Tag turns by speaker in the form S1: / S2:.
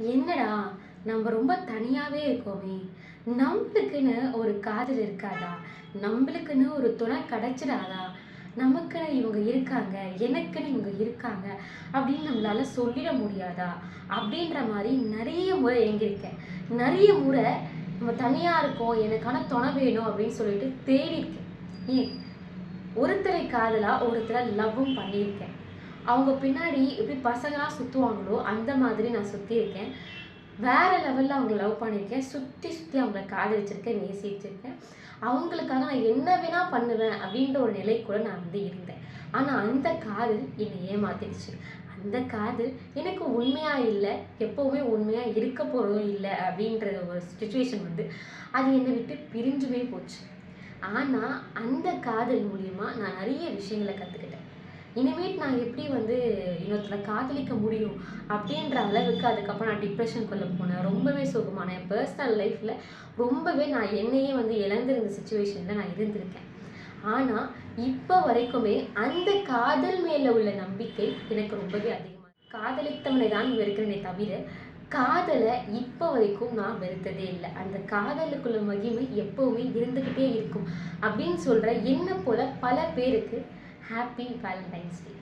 S1: என்னடா நம்ம ரொம்ப தனியாகவே இருக்கோமே. நம்மளுக்குன்னு ஒரு காதல் இருக்காதா? நம்மளுக்குன்னு ஒரு துணை கிடைச்சிடாதா? நமக்குன்னு இவங்க இருக்காங்க எனக்குன்னு இவங்க இருக்காங்க அப்படின்னு நம்மளால சொல்லிட முடியாதா? அப்படின்ற மாதிரி நிறைய முறை எங்கிருக்கேன் நிறைய முறை நம்ம தனியாக இருக்கோம் எனக்கான துணை வேணும் அப்படின்னு சொல்லிட்டு தேடி இருக்கேன் ஏன்? ஒருத்தரை காதலாக ஒருத்தரை லவ்வும் பண்ணியிருக்கேன். அவங்க பின்னாடி எப்படி பசங்களாம் சுற்றுவாங்களோ அந்த மாதிரி நான் சுற்றியிருக்கேன் வேறு லெவலில் அவங்கள லவ் பண்ணியிருக்கேன். சுற்றி சுற்றி அவங்கள காதலிச்சிருக்கேன் நேசிச்சிருக்கேன். அவங்களுக்காக நான் என்ன வேணால் பண்ணுவேன் அப்படின்ற ஒரு நிலை கூட நான் வந்து இருந்தேன். ஆனால் அந்த காதல் என்னை ஏமாத்திடுச்சு. அந்த காதல் எனக்கு உண்மையாக இல்லை எப்போவுமே உண்மையாக இருக்க போகிறதும் இல்லை அப்படின்ற ஒரு சுச்சுவேஷன் வந்து அது என்னை விட்டு பிரிஞ்சுமே போச்சு. ஆனால் அந்த காதல் மூலிமா நான் நிறைய விஷயங்களை கற்றுக்கிட்டேன் இனிமேட் நான் எப்படி வந்து இன்னொருத்தரை காதலிக்க முடியும் அப்படின்ற அளவுக்கு அதுக்கப்புறம் நான் டிப்ரெஷனுக்குள்ளே போனேன். ரொம்பவே சோகமான என் பர்சனல் லைஃப்பில் ரொம்பவே நான் என்னையே வந்து இழந்திருந்த சுச்சுவேஷனில் நான் இருந்திருக்கேன். ஆனால் இப்போ வரைக்குமே அந்த காதல் மேலே உள்ள நம்பிக்கை எனக்கு ரொம்பவே அதிகமாக காதலித்தவனை தான் வெறுக்கிறேனே தவிர காதலை இப்போ வரைக்கும் நான் வெறுத்ததே இல்லை. அந்த காதலுக்குள்ள மகிமை எப்போவுமே இருந்துக்கிட்டே இருக்கும் அப்படின்னு சொல்கிற என்ன போல பல பேருக்கு ஹாப்பி வேலண்டைன்ஸ் டே